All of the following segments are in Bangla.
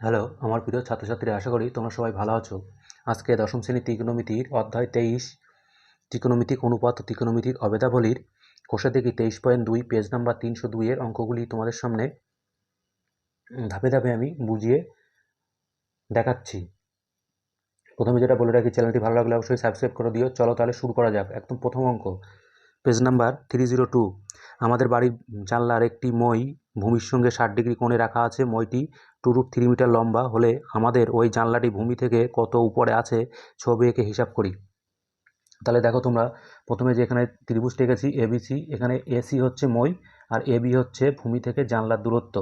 হ্যালো, আমার প্রিয় ছাত্রছাত্রীরা, আশা করি তোমরা সবাই ভালো আছো। আজকে দশম শ্রেণি ত্রিকোণমিতির অধ্যায় তেইশ, ত্রিকোণমিতিক অনুপাত ও ত্রিকোণমিতিক অবেদাবলীর কোষে দেখি তেইশ পয়েন্ট দুই, পেজ নাম্বার তিনশো দুইয়ের অঙ্কগুলি তোমাদের সামনে ধাপে ধাপে আমি বুঝিয়ে দেখাচ্ছি। প্রথমে যেটা বলে রাখি, চ্যানেলটি ভালো লাগলে অবশ্যই সাবস্ক্রাইব করে দিও। চলো তাহলে শুরু করা যাক। একদম প্রথম অঙ্ক, page number three zero two. আমাদের বাড়ির জানলার একটি মই ভূমির সঙ্গে ষাট ডিগ্রি কোণে রাখা আছে মইটি। টু রুট থ্রি মিটার লম্বা হলে আমাদের ওই জানলাটি ভূমি থেকে কত উপরে আছে ছবি এঁকে হিসাব করি। তাহলে দেখো তোমরা, প্রথমে যে এখানে ত্রিভুজ এঁকেছি এবিসি এখানে এসি হচ্ছে মই আর এবি হচ্ছে ভূমি থেকে জানলার দূরত্ব।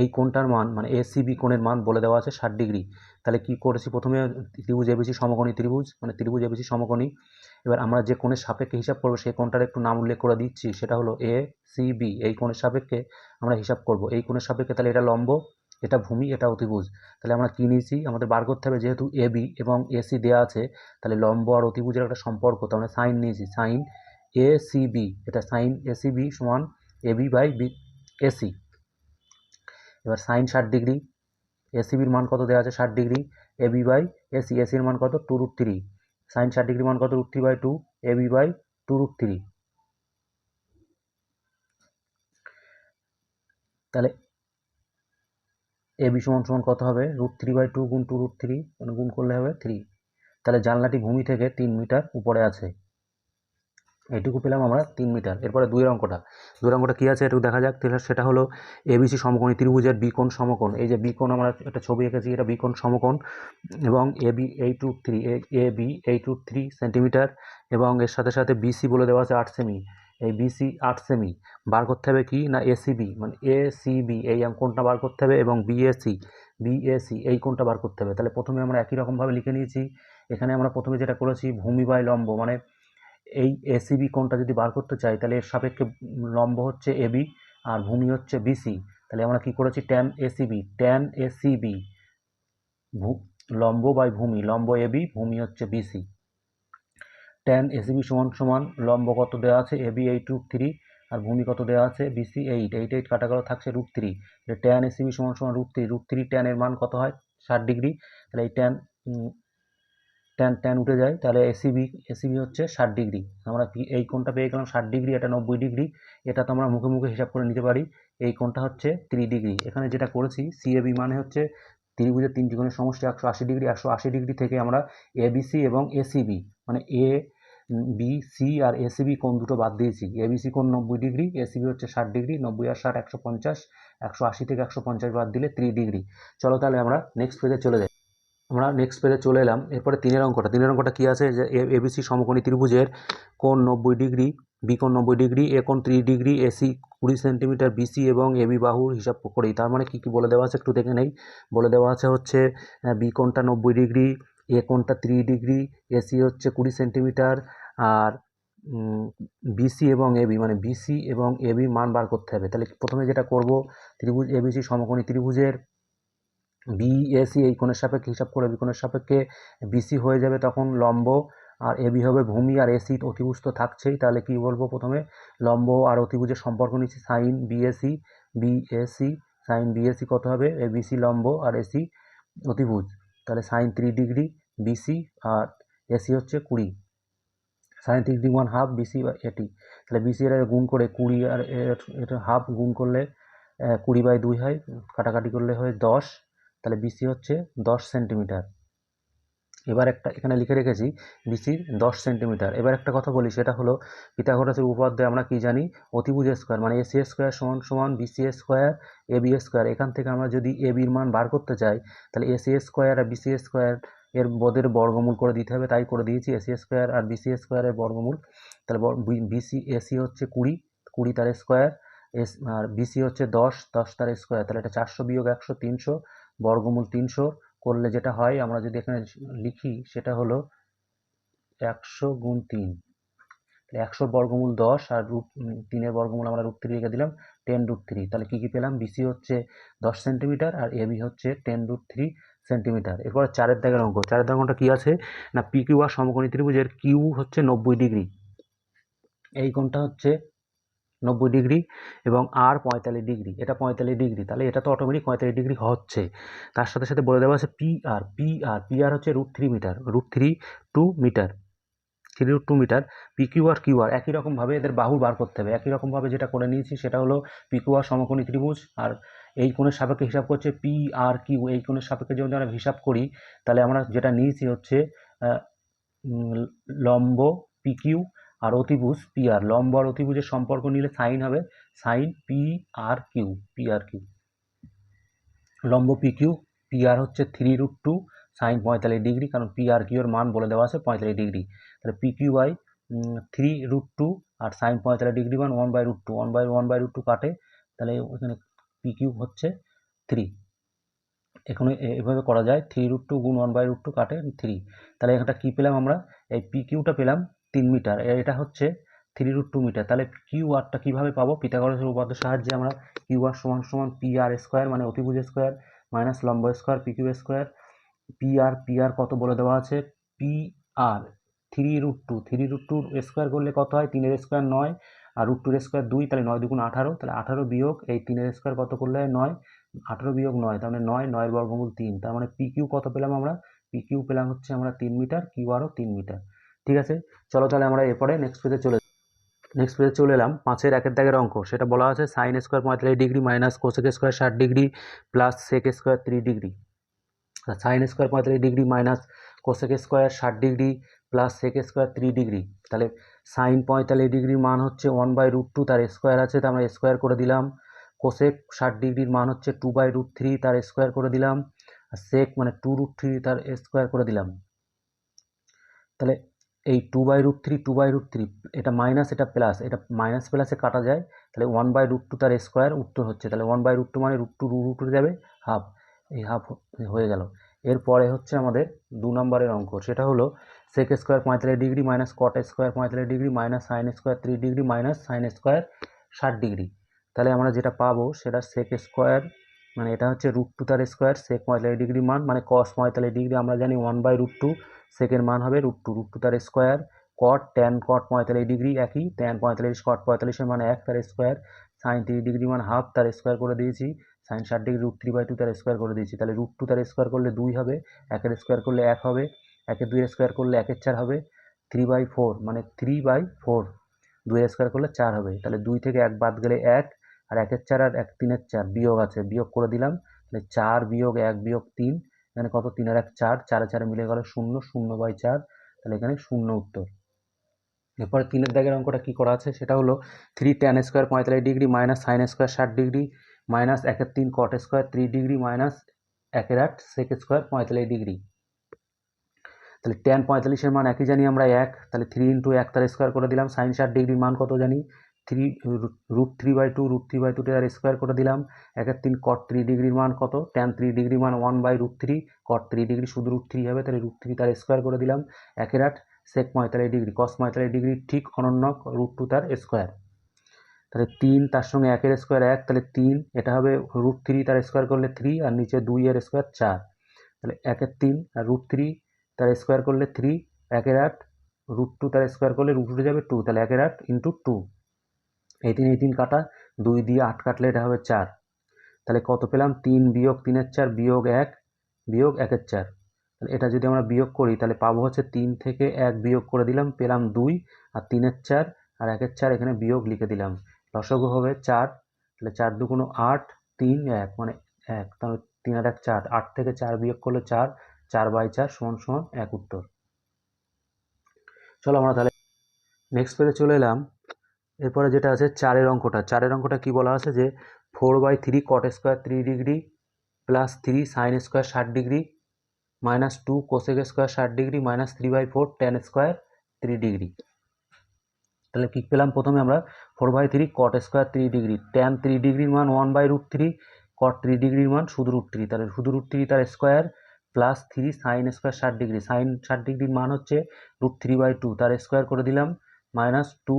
এই কোণটার মান মানে এসিবি কোণের মান বলে দেওয়া আছে ষাট ডিগ্রি। তাহলে কি করেছি প্রথমে? ত্রিভুজ এবিসি সমকোণী ত্রিভুজ মানে ত্রিভুজ এবিসি সমকোণী। এবার আমরা যে কোণের সাপেক্ষে হিসাব করব, সেই কোণটার একটু নাম উল্লেখ করে দিচ্ছি, সেটা হলো এ সি বি এই কোণের সাপেক্ষে আমরা হিসাব করব। এই কোণের সাপেক্ষে তাহলে এটা লম্ব, এটা ভূমি, এটা অতিভুজ। তাহলে আমরা কী নিয়েছি? আমাদের বার করতে হবে যেহেতু এ বি এবং এসি দেওয়া আছে, তাহলে লম্ব আর অতিভুজের একটা সম্পর্ক, তার মানে সাইন নিয়েছি, সাইন এ সি বি এটা সাইন এসি বি সমান A B by B AC এবার সাইন ষাট ডিগ্রি এসিবির মান কত দেওয়া আছে? ষাট degree A B by AC এসির মান কত? Two root three. সাইন ষাট ডিগ্রি মান কত? Root three by two A B by two root three তাহলে এ বি সমান সমান কত হবে? রুট থ্রি বাই টু গুণ টু রুট থ্রি মানে গুণ করলে হবে থ্রি তাহলে জানলাটি ভূমি থেকে তিন মিটার উপরে আছে। এইটুকু পেলাম আমরা তিন মিটার। এরপরে দুইয়ের অঙ্কটা। দুই অঙ্কটা কী আছে একটু দেখা যাক, তাহলে সেটা হলো এবিসি সমকোণী ত্রিভুজের বিকোণ সমকোণ। এই যে বিকোণ আমরা একটা ছবি এঁকেছি, এটা বিকোণ সমকোণ এবং A B eight root three A B eight root three centimetre এবং এর সাথে সাথে বিসি বলে দেওয়া আছে আট সেমি এই বিসি আট সেমি বার করতে হবে কি না এসিবি মানে এ সিবি এই কোণটা বার করতে হবে এবং বিএসি বিএসি এই কোনটা বার করতে হবে। তাহলে প্রথমে আমরা একই রকমভাবে লিখে নিয়েছি। এখানে আমরা প্রথমে যেটা করেছি, ভূমি বাই লম্ব মানে এই এসিবি কোণটা যদি বার করতে চাই, তাহলে এর সাপেক্ষে লম্ব হচ্ছে এবি আর ভূমি হচ্ছে বিসি তাহলে আমরা কি করেছি? ট্যান এসিবি ট্যান এসিবি লম্ব বাই ভূমি, লম্ব এবি ভূমি হচ্ছে বিসি ট্যান এসিবি সমান সমান, লম্ব কত দেওয়া আছে? এবি এইট রুট থ্রি আর ভূমি কত দেওয়া আছে? বিসি এইট এইট এইট কাটাকাটা থাকছে রুট থ্রি ট্যান এসিবি সমান সমান রুট থ্রি রুট থ্রি ট্যানের মান কত হয়? ষাট ডিগ্রি। তাহলে এই ট্যান ট্যান ট্যান উঠে যায়, তাহলে এসিবি এসিবি হচ্ছে ষাট ডিগ্রি। আমরা এই কোণটা পেয়ে গেলাম ষাট ডিগ্রি, এটা নব্বই ডিগ্রি, এটা তো আমরা মুখে মুখে হিসাব করে নিতে পারি। এই কোণটা হচ্ছে থ্রি ডিগ্রি। এখানে যেটা করেছি সিএবি মানে হচ্ছে ত্রিভুজের তিনটি কোণের সমষ্টি একশো আশি ডিগ্রি, একশো আশি ডিগ্রি থেকে আমরা এবিসি এবং এসিবি মানে এ বি সি আর এসিবি কোণ দুটো বাদ দিয়েছি। এবিসি কোণ নব্বই ডিগ্রি এসিবি হচ্ছে ষাট ডিগ্রি, নব্বই আর ষাট একশো পঞ্চাশ, একশো আশি থেকে একশো পঞ্চাশ বাদ দিলে থ্রি ডিগ্রি। চলো তাহলে আমরা নেক্সট পেজে চলে যাই। আমরা নেক্সট পেজে চলে এলাম। এরপরে তিনের অঙ্কটা। তিনের অঙ্কটা কী আছে? যে এবিসি সমকোণী ত্রিভুজের কোণ নব্বই ডিগ্রি বি কোণ নব্বই ডিগ্রি এ কোণ ত্রিশ ডিগ্রি এসি কুড়ি সেন্টিমিটার বিসি এবং এবি বাহুর হিসাব করি। তার মানে কী কী বলে দেওয়া আছে একটু দেখে নেই। বলে দেওয়া আছে হচ্ছে বি কোণটা নব্বই ডিগ্রি এ কোণটা ত্রিশ ডিগ্রি এসি হচ্ছে কুড়ি সেন্টিমিটার, আর বিসি এবং এবি মানে বিসি এবং এবি মান বার করতে হবে। তাহলে প্রথমে যেটা করব, ত্রিভুজ এবিসি সমকোণী ত্রিভুজের বিএসি এই কোণের সাপেক্ষে হিসাব করে বি কোণের সাপেক্ষে বিসি হয়ে যাবে তখন লম্ব আর এবি হবে ভূমি আর এসি অতিভুজ তো থাকছেই। তাহলে কি বলব প্রথমে? লম্ব আর অতিভুজের সম্পর্ক নিচ্ছি sine BAC BAC sine BAC কত হবে? এ বিসি লম্ব আর এসি অতিভুজ। তাহলে সাইন থ্রি ডিগ্রি বিসি আর এসি হচ্ছে কুড়ি। Sine three degree one half BC বা এটি তাহলে বিসি এর গুণ করে কুড়ি আর এটা হাফ গুণ করলে কুড়ি বাই দুই হয়, কাটাকাটি করলে হয় দশ। তাহলে বিসি হচ্ছে দশ সেন্টিমিটার। এবার একটা, এখানে লিখে রেখেছি বিসির দশ সেন্টিমিটার। এবার একটা কথা বলি, সেটা হলো পিথাগোরাসের উপাধ্যায় আমরা কি জানি? অতিভুজ স্কোয়ার মানে এসি স্কোয়ার সমান সমান বিসি স্কোয়ার এ এবি স্কোয়ার। এখান থেকে আমরা যদি এবির মান বার করতে চাই, তাহলে এসি স্কোয়ার আর বিসি স্কোয়ার এর বোধের বর্গমূল করে দিতে হবে, তাই করে দিয়েছি এসি স্কোয়ার আর বিসি স্কোয়ারের বর্গমূল। তাহলে বিসি এসি হচ্ছে কুড়ি কুড়ি তার স্কোয়ার এস আর বিসি হচ্ছে দশ দশ তার স্কোয়ার। তাহলে এটা চারশো বিয়োগ একশো, তিনশো বর্গমূল তিনশো করলে যেটা হয়, আমরা যদি এখানে লিখি, সেটা হলো একশো গুণ তিন। একশোর বর্গমূল দশ আর রুট তিনের বর্গমূল আমরা রুট থ্রি রেখে দিলাম, টেন রুট থ্রি। তাহলে কী কী পেলাম? বিসি হচ্ছে দশ সেন্টিমিটার আর এবি হচ্ছে টেন রুট থ্রি সেন্টিমিটার। এরপরে চারের দাগের অঙ্ক। চারের দাগের অঙ্কটা কী আছে? না, পি কিউ আর সমকোণী ত্রিভুজের কিউ হচ্ছে নব্বই ডিগ্রি। এই কোণটা হচ্ছে নব্বই ডিগ্রি এবং আর পঁয়তাল্লিশ ডিগ্রি। এটা পঁয়তাল্লিশ ডিগ্রি, তাহলে এটা তো অটোমেটিক পঁয়তাল্লিশ ডিগ্রি হচ্ছে। তার সাথে সাথে বলে দেওয়া আছে P R P R P R হচ্ছে root three metre root three two metre three root two metre PQ আর কিউ আর একই রকমভাবে এদের বাহু বার করতে হবে। একই রকমভাবে যেটা করে নিয়েছি সেটা হলো পিকিউ আর সমকোণী ত্রিভুজ, আর এই কোণের সাপেক্ষে হিসাব করছে পি আর কিউ এই কোণের সাপেক্ষে যদি আমরা হিসাব করি, তাহলে আমরা যেটা নিয়েছি হচ্ছে লম্ব পিকিউ আর অতিভুজ পি আর লম্ব আর অতিভুজের সম্পর্ক নিলে সাইন হবে, sine P R Q P R Q লম্ব পি কিউ পি আর হচ্ছে থ্রি রুট টু সাইন পঁয়তাল্লিশ ডিগ্রি, কারণ পি আর কিউর মান বলে দেওয়া আছে পঁয়তাল্লিশ ডিগ্রি। তাহলে P Q by three root two R sine পঁয়তাল্লিশ ডিগ্রি মান one by root two one by one by root two কাটে, তাহলে ওখানে পি কিউ হচ্ছে থ্রি এখানে এভাবে করা যায় থ্রি রুট টু গুণ ওয়ান বাই রুট টু কাটে থ্রি তাহলে এখানটা কী পেলাম আমরা? এই পি কিউটা পেলাম তিন মিটার। এটা হচ্ছে থ্রি রুট টু মিটার তাহলে কিউ আরটা কীভাবে পাবো? পিথাগোরাসের উপপাদ্যের সাহায্যে আমরা কিউ আর সমান সমান পি আর স্কোয়ার মানে অতিভুজ স্কোয়ার মাইনাস লম্ব square P Q square P R P R কত বলে দেওয়া আছে? P R three root two three root two square করলে কত হয়? তিনের স্কোয়ার নয়। আর রুট টুর স্কোয়ার দুই, তাহলে নয় দুগুণ আঠারো। তাহলে আঠারো বিয়োগ, এই তিনের স্কোয়ার কত করলে হয়? নয়। আঠারো বিয়োগ নয়, তার মানে নয়, নয়ের বর্গমূল তিন। তার মানে পি কিউ কত পেলাম আমরা? পি কিউ পেলাম হচ্ছে আমরা তিন মিটার কিউ আরও তিন মিটার। ঠিক আছে? চলো তাহলে আমরা এরপরে নেক্সট পেজে চলে নেক্সট পেজে চলে এলাম পাঁচের একের দাগের অঙ্ক। সেটা বলা আছে সাইন স্কোয়ার পঁয়তাল্লিশ ডিগ্রি মাইনাস কোসেক স্কোয়ার ষাট degree plus sec square three degree sine square পঁয়তাল্লিশ ডিগ্রি মাইনাস কোসেক স্কোয়ার ষাট degree plus sec square three degree তাহলে সাইন পঁয়তাল্লিশ ডিগ্রির মান হচ্ছে ওয়ান বাই রুট টু তার স্কোয়ার আছে তা আমরা স্কোয়ার করে দিলাম। কোসেক ষাট ডিগ্রির মান হচ্ছে টু বাই রুট থ্রি তার স্কোয়ার করে দিলাম। আর সেক মানে টু রুট থ্রি তার স্কোয়ার করে দিলাম। তাহলে এই two by root three two by root three এটা মাইনাস এটা প্লাস এটা মাইনাস প্লাসে কাটা যায়, তাহলে ওয়ান বাই রুট টু তার স্কোয়ার উত্তর হচ্ছে, তাহলে ওয়ান বাই রুট টু মানে রুট টু রু রুট টু যাবে হাফ এই হাফ হয়ে গেল। এরপরে হচ্ছে আমাদের দু নম্বরের অঙ্ক, সেটা হলো সেক স্কোয়ার পঁয়তাল্লিশ ডিগ্রি মাইনাস কট স্কোয়ার পঁয়তাল্লিশ degree minus sine square three degree minus sine square ষাট ডিগ্রি তাহলে আমরা যেটা পাবো, সেটা সেক স্কোয়ার মানে এটা হচ্ছে রুট টু তার স্কোয়ার সেক পঁয়তাল্লিশ ডিগ্রি মান মানে কস পঁয়তাল্লিশ ডিগ্রি আমরা জানি ওয়ান বাই রুট টু সেকের মান হবে রুট টু রুট টু তার স্কোয়ার কট ট্যান কট পঁয়তাল্লিশ ডিগ্রি একই ট্যান পঁয়তাল্লিশ কট পঁয়তাল্লিশের মানে এক তার স্কোয়ার সাইন থ্রি ডিগ্রি মান হাফ তার স্কোয়ার করে দিয়েছি সাইন ষাট degree root three by two তার স্কোয়ার করে দিয়েছি, তাহলে রুট টু তার স্কোয়ার করলে দুই হবে, একের স্কোয়ার করলে এক হবে, একের দুই স্কোয়ার করলে একের চার হবে থ্রি বাই ফোর মানে থ্রি বাই ফোর দুই স্কোয়ার করলে চার হবে, তাহলে দুই থেকে এক বাদ গেলে এক আর একের চার আর এক, তিনের চার, বিয়োগ আছে, বিয়োগ করে দিলাম, তাহলে চার বিয়োগ এক বিয়োগ তিন, এখানে কত? তিন আর এক, চার, চারে চারে মিলে গেল শূন্য শূন্য বাই চার, তাহলে এখানে শূন্য উত্তর। এরপরে তিনের দাগের অঙ্কটা কী করা আছে? সেটা হলো থ্রি ট্যান স্কোয়ার পঁয়তাল্লিশ ডিগ্রি মাইনাস সাইন স্কোয়ার ষাট ডিগ্রি মাইনাস একের তিন cot square three degree minus একের আট সেক স্কোয়ার পঁয়তাল্লিশ ডিগ্রি তাহলে ট্যান পঁয়তাল্লিশের মান একই জানি আমরা এক, তাহলে থ্রি ইন্টু এক তার স্কোয়ার করে দিলাম সাইন ষাট ডিগ্রির মান কত জানি? Three root three by two root three by two তার স্কোয়ার করে দিলাম। একের তিন কট থ্রি ডিগ্রির মান কত? ট্যান থ্রি ডিগ্রি মান one by root three cot three degree শুধু রুট থ্রি হবে, তাহলে রুট থ্রি তার স্কোয়ার করে দিলাম। একের আট সেক পঁয়তাল্লিশ ডিগ্রি কস পঁয়তাল্লিশ ডিগ্রি ঠিক অনন্য রুট টু তার স্কোয়ার তাহলে তিন, তার সঙ্গে একের স্কোয়ার এক, তাহলে তিন, এটা হবে রুট থ্রি তার স্কোয়ার করলে থ্রি আর নিচে দুই এর স্কোয়ার চার। তাহলে একের তিন, আর রুট থ্রি তার স্কোয়ার করলে থ্রি একের আট রুট টু তার স্কোয়ার করলে রুট উঠে যাবে টু তাহলে একের আট ইন্টু টু এই তিন এই তিন কাটা, দুই দিয়ে আট কাটলে এটা হবে চার। তাহলে কত পেলাম? তিন বিয়োগ তিনের চার, বিয়োগ এক, বিয়োগ একের চার। এটা যদি আমরা বিয়োগ করি, তাহলে পাবো হচ্ছে তিন থেকে এক বিয়োগ করে দিলাম, পেলাম দুই, আর তিনের চার, আর একের চার এখানে বিয়োগ লিখে দিলাম। লসগু হবে চার, তাহলে চার দুগুণ আট, তিন এক মানে এক, তাহলে তিন আর এক চার, আট থেকে চার বিয়োগ করলে চার চার বাই চার সমান সমান এক উত্তর। চলো আমরা তাহলে নেক্সট পেজে চলে এলাম। এরপরে যেটা আছে চারের অঙ্কটা। চারের অঙ্কটা কি বলা আছে? যে four by three cot square three degree plus three sine square ষাট degree minus two cosec square ষাট degree minus three by four tan square three degree তাহলে কী পেলাম প্রথমে আমরা? Four by three cot square three degree tan three ডিগ্রির মান one by root three cot three ডিগ্রির মান শুধু রুট থ্রি তাহলে শুধু রুট থ্রি তার square plus three sine square ষাট ডিগ্রি সাইন ষাট ডিগ্রির মান হচ্ছে রুট থ্রি বাই টু তার স্কোয়ার করে দিলাম মাইনাস টু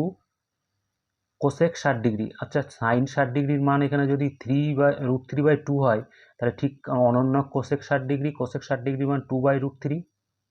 কোসেক ষাট ডিগ্রি। আচ্ছা সাইন ষাট ডিগ্রির মান এখানে যদি three by root three by two হয়, তাহলে ঠিক অনন্য কোসেক ষাট ডিগ্রি কোসেক ষাট ডিগ্রি মান টু বাই রুট থ্রি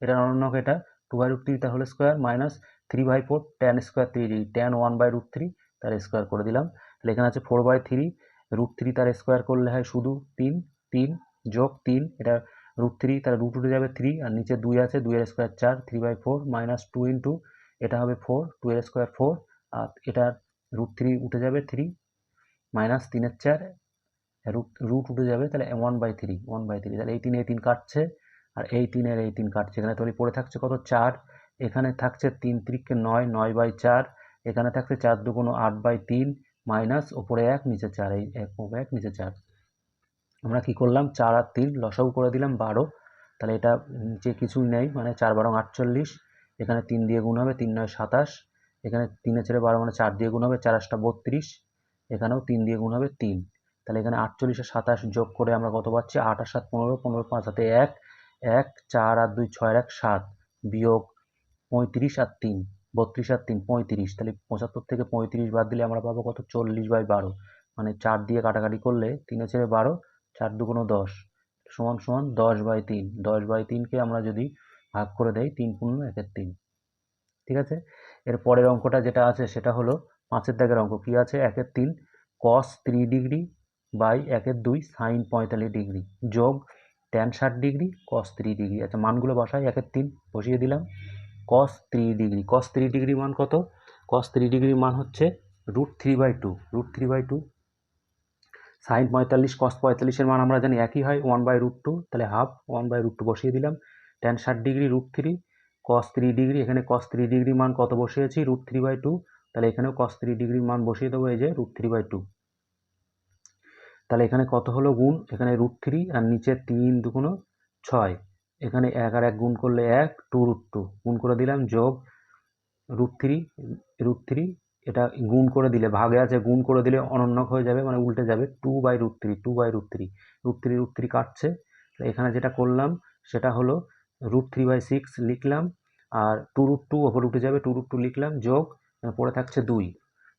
এটা অনন্য এটা টু বাই রুট থ্রি তাহলে square minus three by four tan square three degree. Tan one by root three তার স্কোয়ার করে দিলাম। তাহলে এখানে আছে four by three root three তার স্কোয়ার করলে হয় শুধু তিন তিন যোগ তিন। এটা রুট থ্রি তার রুট উঠে যাবে থ্রি আর নিচে দুই আছে দুইয়ের স্কোয়ার চার three by four minus two into এটা হবে ফোর টু এর স্কোয়ার ফোর আর এটা রুট থ্রি উঠে যাবে থ্রি মাইনাস তিনের চার রুট রুট উঠে যাবে তাহলে one by three one by three তাহলে এই তিন এই তিন কাটছে আর এই তিনের এই তিন কাটছে। এখানে তাহলে পড়ে থাকছে কত? চার। এখানে থাকছে তিন ত্রিককে নয় নয় বাই চার। এখানে থাকছে চার দুগুণ আট বাই তিন মাইনাস ওপরে এক, নিচে চার, এই এক, ওপরে এক, নিচে চার। আমরা কি করলাম? চার আর তিন লসাগু করে দিলাম বারো। তাহলে এটা নিচে কিছুই নেই মানে চার বারো আটচল্লিশ। এখানে তিন দিয়ে গুণ হবে, তিন নয় সাতাশ। এখানে তিনে ছেড়ে বারো মানে চার দিয়ে গুণ হবে, চার আটটা বত্রিশ। এখানেও তিন দিয়ে গুণ হবে তিন। তাহলে এখানে আটচল্লিশ আর সাতাশ যোগ করে আমরা কত পাচ্ছি? আট আর সাত পনেরো পনেরো পাঁচ হাতে এক এক, চার আর দুই ছয়, এক, সাত বিয়োগ পঁয়ত্রিশ আর তিন, বত্রিশ আর তিন, পঁয়ত্রিশ। তাহলে পঁচাত্তর থেকে পঁয়ত্রিশ বাদ দিলে আমরা পাবো কত? চল্লিশ বাই বারো। মানে চার দিয়ে কাটাকাটি করলে তিনে ছেড়ে বারো, চার দুগুণ দশ। সমান সমান দশ বাই তিন। দশ বাই তিনকে আমরা যদি ভাগ করে দেই, তিন পূর্ণ একের তিন। ঠিক আছে? এর পরের অঙ্কটা যেটা আছে সেটা হলো পাঁচের দাগের অঙ্ক কী আছে? একের তিন কস থ্রি ডিগ্রি বাই একের দুই সাইন পঁয়তাল্লিশ ডিগ্রি যোগ ট্যান ষাট ডিগ্রি কস থ্রি ডিগ্রি আচ্ছা মানগুলো বসাই, একের তিন বসিয়ে দিলাম। Cos three degree cos three degree মান কত? কস থ্রি ডিগ্রির মান হচ্ছে root three by two root three by two sine পঁয়তাল্লিশ কস পঁয়তাল্লিশের মান আমরা জানি একই হয় ওয়ান বাই রুট টু তাহলে half one by root two বসিয়ে দিলাম। ট্যান ষাট degree root three cos three degree এখানে কস থ্রি ডিগ্রি মান কত বসিয়েছি? রুট থ্রি বাই টু তাহলে এখানেও কস থ্রি ডিগ্রির মান বসিয়ে দেবো, এই যে রুট থ্রি বাই টু তাহলে এখানে কত হলো গুণ? এখানে রুট থ্রি আর নিচে তিন দুগুণ ছয়। এখানে এক আর এক গুণ করলে এক টু রুট টু গুণ করে দিলাম, যোগ রুট থ্রি রুট থ্রি এটা গুণ করে দিলে, ভাগে আছে, গুণ করে দিলে অনন্যক হয়ে যাবে মানে উল্টে যাবে two by root three two by root three root three root three কাটছে। এখানে যেটা করলাম, সেটা হলো রুট থ্রি বাই সিক্স লিখলাম, আর টু রুট টু ওপর উঠে যাবে টু রুট টু লিখলাম, যোগ পড়ে থাকছে দুই।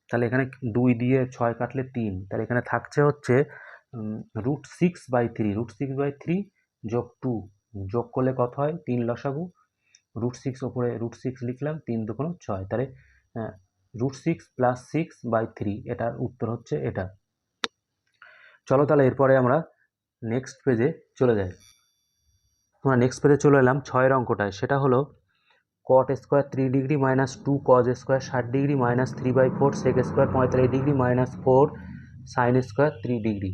তাহলে এখানে দুই দিয়ে ছয় কাটলে তিন। তাহলে এখানে থাকছে হচ্ছে root six by three root six by three যোগ টু যোগ করলে কত হয়? তিন লসাগু। রুট সিক্স ওপরে রুট সিক্স লিখলাম, তিন দুগুণ ছয়। তাহলে root six plus six by three এটার উত্তর হচ্ছে এটা। চলো তাহলে এরপরে আমরা নেক্সট পেজে চলে যাই। আমরা নেক্সট পেজে চলে এলাম ছয়ের অঙ্কটায়। সেটা হলো cot square three degree minus two cos square ষাট degree minus three by four sec square পঁয়তাল্লিশ degree minus four sine square three degree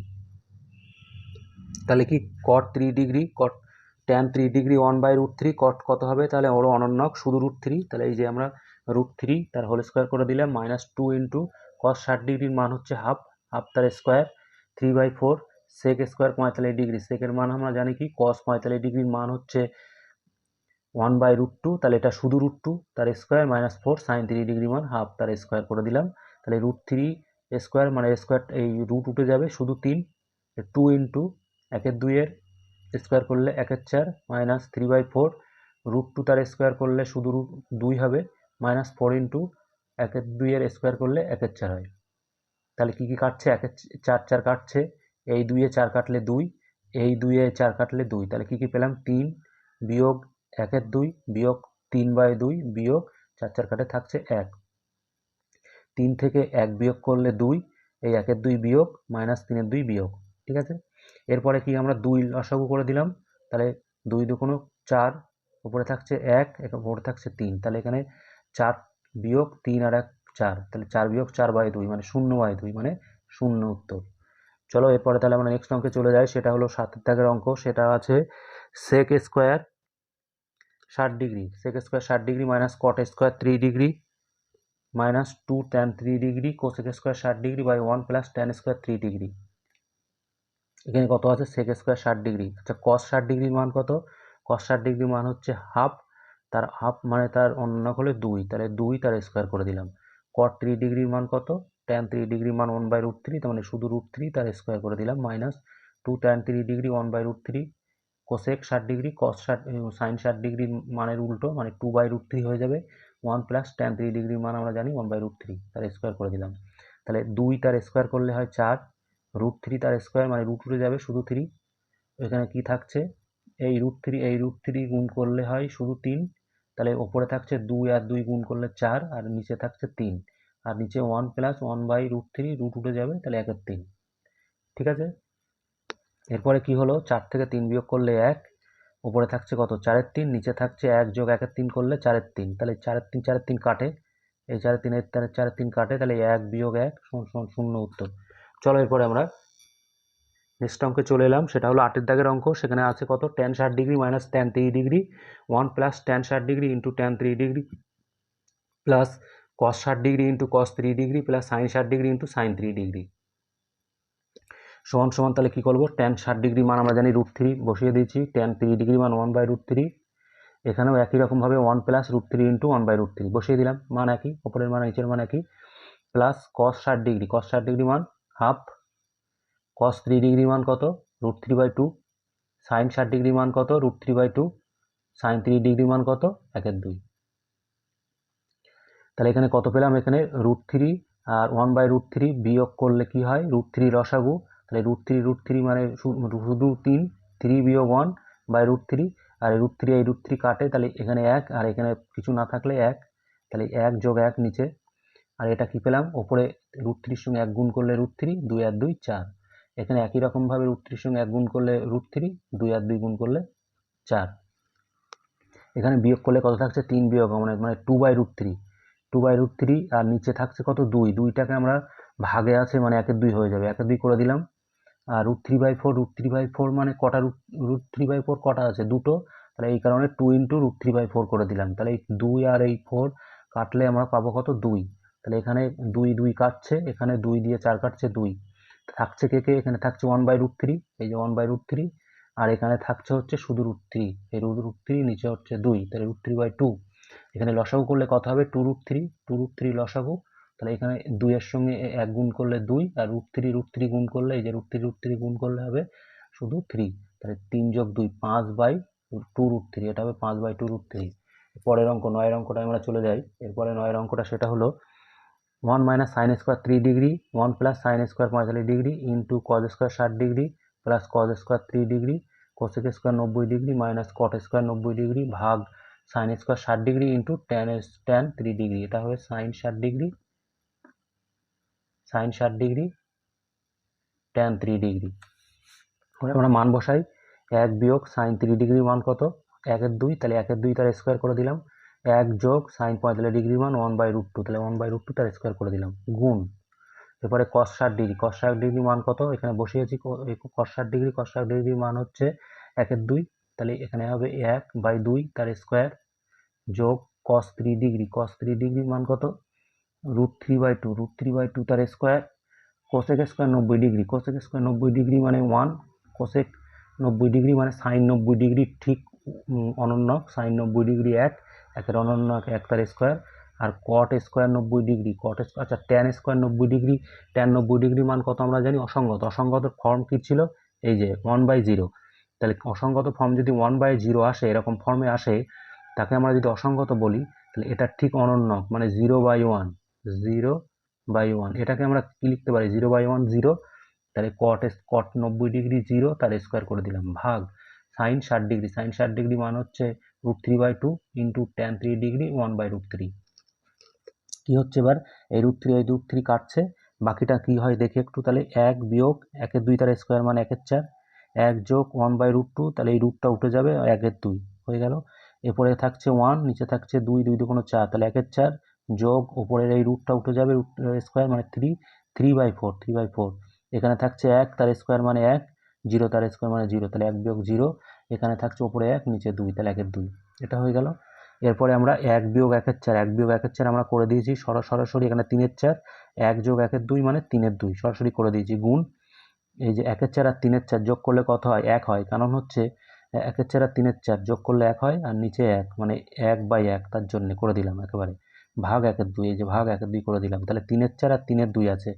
তাহলে কি cot three degree cot tan three degree one by root three cot কত হবে? তাহলে ওর অনন্যক, শুধু রুট থ্রি তাহলে এই যে আমরা রুট থ্রি তার হোল স্কোয়ার করে দিলাম মাইনাস টু ইন্টু কস ষাট ডিগ্রির মান হচ্ছে হাফ হাফ তার square three by four sec square পঁয়তাল্লিশ ডিগ্রি সেকের মান আমরা জানি কি? কস পঁয়তাল্লিশ ডিগ্রির মান হচ্ছে ওয়ান বাই রুট টু তাহলে এটা শুধু রুট টু তার square minus four sine three degree মান হাফ তার স্কোয়ার করে দিলাম। তাহলে রুট থ্রি স্কোয়ার মানে স্কোয়ার এই রুট উঠে যাবে শুধু তিন টু ইন্টু একের দুইয়ের স্কোয়ার করলে একের চার minus three by four root two তার স্কোয়ার করলে শুধু রুট দুই হবে মাইনাস ফোর ইন্টু একের দুইয়ের স্কোয়ার করলে একের চার হয়। তাহলে কী কী কাটছে? একের চার চার কাটছে। এই দুইয়ে চার কাটলে দুই, এই দুইয়ে চার কাটলে দুই। তাহলে কী কী পেলাম? তিন বিয়োগ একের দুই বিয়োগ তিন বাই দুই বিয়োগ চার চার কাটে থাকছে এক। তিন থেকে এক বিয়োগ করলে দুই, এই একের দুই বিয়োগ মাইনাস তিনের দুই বিয়োগ, ঠিক আছে? এরপরে কি আমরা দুই লসাগু করে দিলাম? তাহলে দুই দুকোনো চার, উপরে থাকছে এক উপরে থাকছে তিন। তাহলে এখানে চার বিয়োগ তিন আর এক চার, তাহলে চার বিয়োগ চার বাই দুই মানে শূন্য বাই দুই মানে শূন্য উত্তর। চলো এরপরে তাহলে আমরা নেক্সট অঙ্কে চলে যাই, সেটা হলো সাতের দাগের অঙ্ক, সেটা আছে সেক স্কোয়ার ষাট ডিগ্রি সেক স্কোয়ার ষাট degree minus cot square three degree minus two tan three degree cosec square ষাট degree by one plus tan square three degree এখানে কত আছে? সেক স্কোয়ার ষাট ডিগ্রি আচ্ছা কস ষাট ডিগ্রির মান কত? কস ষাট ডিগ্রির মান হচ্ছে হাফ তার হাফ মানে তার অন্য হলে দুই, তাহলে দুই তার স্কোয়ার করে দিলাম। কট থ্রি ডিগ্রির মান কত? ট্যান থ্রি ডিগ্রির মান ওয়ান বাই রুট থ্রি তার মানে শুধু রুট থ্রি তার স্কোয়ার করে দিলাম minus two tan three degree one by root three cosec ষাট ডিগ্রি কস ষাট সাইন ষাট ডিগ্রির মানের উল্টো মানে টু বাই রুট থ্রি হয়ে যাবে ওয়ান প্লাস ট্যান থ্রি ডিগ্রির মান আমরা জানি ওয়ান বাই রুট থ্রি তার স্কোয়ার করে দিলাম। তাহলে দুই তার স্কোয়ার করলে হয় চার রুট থ্রি তার স্কোয়ার মানে রুট উঠে যাবে শুধু থ্রি এখানে কি থাকছে? এই রুট থ্রি এই রুট থ্রি গুণ করলে হয় শুধু তিন, তাহলে ওপরে থাকছে দুই আর দুই গুণ করলে চার, আর নিচে থাকছে তিন। আর নিচে one plus one by root three root উঠে যাবে, তাহলে একের তিন। ঠিক আছে? এরপরে কি হলো? চার থেকে তিন বিয়োগ করলে এক, উপরে থাকছে কত? চারের তিন, নিচে থাকছে এক যোগ একের তিন করলে চারের তিন। তাহলে চারের তিন চারের তিন কাটে। এই চারের তিনের তাহলে চারের তিন কাটে, তাহলে এক বিয়োগ এক শূন্য উত্তর। চলো এরপরে আমরা নেক্সট অঙ্কে চলে এলাম। সেটা হলো আটের দাগের অঙ্ক। সেখানে আছে কত? টেন ষাট degree minus tan three degree one plus tan ষাট degree into tan three degree plus cos ষাট degree into cos three degree plus sine ষাট degree into sine three degree. সমান সমান তাহলে কী করব? টেন ষাট ডিগ্রি মান আমরা জানি রুট থ্রি বসিয়ে দিয়েছি। টেন থ্রি ডিগ্রি মান ওয়ান বাই রুট থ্রি এখানেও একই রকমভাবে one plus root three into one by root three বসিয়ে দিলাম, মান একই, ওপরের মান, নিচের মান একই। প্লাস কস ষাট ডিগ্রি কস ষাট ডিগ্রি মান হাফ কস থ্রি ডিগ্রি মান কত? Root three by two sine ষাট ডিগ্রি মান কত? Root three by two sine three degree মান কত? একের দুই। তাহলে এখানে কত পেলাম? এখানে রুট থ্রি আর ওয়ান বাই রুট থ্রি বিয়োগ করলে কি হয়? রুট থ্রি রসাগু। তাহলে রুট থ্রি রুট থ্রি মানে শুধু তিন থ্রি বিয়োগ ওয়ান বাই রুট থ্রি আর রুট থ্রি এই রুট থ্রি কাটে, তাহলে এখানে এক আর এখানে কিছু না থাকলে এক। তাহলে এক যোগ এক নিচে। আর এটা কি পেলাম? ওপরে রুট থ্রির সঙ্গে এক গুণ করলে রুট থ্রি দুই আর দুই চার। এখানে একই রকমভাবে রুট থ্রির সঙ্গে এক গুণ করলে রুট থ্রি দুই আর দুই গুণ করলে চার। এখানে বিয়োগ করলে কত থাকছে? তিন বিয়োগ মানে মানে two by root three two by root three আর নিচে থাকছে কত দুই? দুইটাকে আমরা ভাগে আছে মানে একের দুই হয়ে যাবে। একের দুই করে দিলাম। আর root three by four root three by four মানে কটা root root three by four কটা আছে? দুটো। তাহলে এই কারণে two into root three by four করে দিলাম। তাহলে এই দুই আর এই ফোর কাটলে আমরা পাবো কত দুই। তাহলে এখানে দুই দুই কাটছে, এখানে দুই দিয়ে চার কাটছে দুই। থাকছে কে কে? এখানে থাকছে ওয়ান বাই রুট থ্রি এই যে ওয়ান বাই রুট থ্রি আর এখানে থাকছে হচ্ছে শুধু রুট থ্রি এই রুট রুট থ্রি নিচে হচ্ছে দুই। তাহলে রুট থ্রি বাই টু এখানে লসাগু করলে কত হবে? Two root three two root three লসাগু। তাহলে এখানে দুইয়ের সঙ্গে এক গুণ করলে দুই, আর রুট থ্রি রুট থ্রি গুণ করলে এই যে রুট থ্রি রুট থ্রি গুণ করলে হবে শুধু থ্রি তাহলে তিন যোগ দুই, পাঁচ বাই টু রুট থ্রি এটা হবে পাঁচ বাই টু রুট থ্রি পরের অঙ্ক, নয়ের অঙ্কটা আমরা চলে যাই। এরপরে নয়ের অঙ্কটা সেটা হলো one minus sine square three degree one plus sine square পঁয়তাল্লিশ ডিগ্রি ইন্টু কজ স্কোয়ার ষাট degree plus cos square three degree cosec square নব্বই ডিগ্রি মাইনাস কট স্কোয়ার নব্বই ডিগ্রি ভাগ সাইন স্কোয়ার ষাট degree into tan tan three degree এটা হবে সাইন ষাট ডিগ্রি সাইন ষাট ডিগ্রি টেন থ্রি ডিগ্রি আমরা মান বসাই। এক বিয়োগ সাইন থ্রি ডিগ্রি মান কত? একের দুই, তাহলে একের দুই তার স্কোয়ার করে দিলাম। এক যোগ সাইন পঁয়তাল্লিশ ডিগ্রি মান ওয়ান বাই রুট টু তাহলে ওয়ান বাই রুট টু তার স্কোয়ার করে দিলাম। গুণ। এরপরে কস ষাট ডিগ্রি কস ষাট ডিগ্রি মান কত? এখানে বসিয়েছি কস ষাট ডিগ্রি কস ষাট ডিগ্রি মান হচ্ছে একের দুই তাহলে এখানে হবে এক বাই দুই তার স্কোয়ার যোগ cos three degree cos three ডিগ্রির মান কত? Root three by two root three by two তার স্কোয়ার কোসেক স্কোয়ার নব্বই ডিগ্রি কোসেক স্কোয়ার নব্বই ডিগ্রি মানে ওয়ান কোসেক নব্বই ডিগ্রি মানে সাইন নব্বই ডিগ্রি ঠিক অনন্য। সাইন নব্বই ডিগ্রি এক, একের অনন্য এক তার স্কোয়ার আর কট স্কোয়ার নব্বই ডিগ্রি কট আচ্ছা ট্যান স্কোয়ার নব্বই ডিগ্রি ট্যান নব্বই ডিগ্রি মান কত আমরা জানি? অসঙ্গত। অসঙ্গত ফর্ম কী ছিল? এই যে ওয়ান বাই জিরো তাহলে অসঙ্গত ফর্ম যদি ওয়ান বাই জিরো আসে, এরকম ফর্মে আসে, তাকে আমরা যদি অসঙ্গত বলি, তাহলে এটা ঠিক অনন্য মানে zero by one zero by one এটাকে আমরা কী লিখতে পারি? জিরো বাই ওয়ান জিরো তাহলে কট কট নব্বই ডিগ্রি জিরো তার স্কোয়ার করে দিলাম, ভাগ সাইন ষাট ডিগ্রি সাইন ষাট ডিগ্রি মান হচ্ছে root three by two into tan three degree one by root three কী হচ্ছে এবার? এই রুট থ্রি এই রুট থ্রি কাটছে, বাকিটা কী হয় দেখি একটু, তাহলে এক বিয়োগ, একের দুই তার স্কোয়ার মানে একের চার এক যোগ ওয়ান বাই রুট টু তাহলে এই রুটটা উঠে যাবে একের দুই, হয়ে গেল। এরপরে থাকছে ওয়ান নিচে থাকছে দুই দুই দুগুণ চার, তাহলে একের চার যোগ ওপরের এই রুটটা উঠে যাবে রুট স্কোয়ার মানে three three by four three by four এখানে থাকছে এক, তার স্কোয়ার মানে এক জিরো তার স্কোয়ার মানে জিরো তাহলে এক বিয়োগ জিরো এখানে থাকছে ওপরে এক, নিচে দুই, তাহলে একের দুই, এটা হয়ে গেল। এরপরে আমরা এক বিয়োগ একের চার, এক বিয়োগ একের চার আমরা করে দিয়েছি সরাসরি এখানে তিনের চার, এক যোগ একের দুই মানে তিনের দুই, সরাসরি করে দিয়েছি, গুণ এই যে একের চার আর তিনের চার যোগ করলে কত হয়? এক হয়। কারণ হচ্ছে, একের চার আর তিনের চার যোগ করলে এক হয় আর নিচে এক মানে এক বাই এক তার জন্য করে দিলাম একেবারে। ভাগ একের দুই, এই যে ভাগ একের দুই করে দিলাম। তাহলে তিনের চার আর তিনের দুই আছে।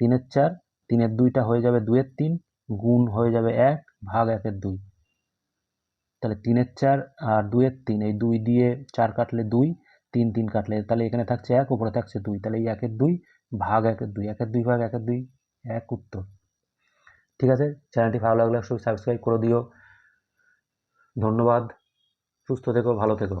তিনের চার, তিনের দুইটা হয়ে যাবে দুয়ের তিন, গুণ হয়ে যাবে এক, ভাগ একের দুই। তাহলে তিনের চার আর দুয়ের তিন, এই দুই দিয়ে চার কাটলে দুই, তিন তিন কাটলে, তাহলে এখানে থাকছে এক, উপরে থাকছে দুই। তাহলে এই একের দুই, ভাগ একের দুই। একের দুই ভাগ একের দুই, এক উত্তর। ঠিক আছে? চ্যানেলটি ভালো লাগলে অবশ্যই সাবস্ক্রাইব করে দিও। ধন্যবাদ। সুস্থ থেকো ভালো থেকো।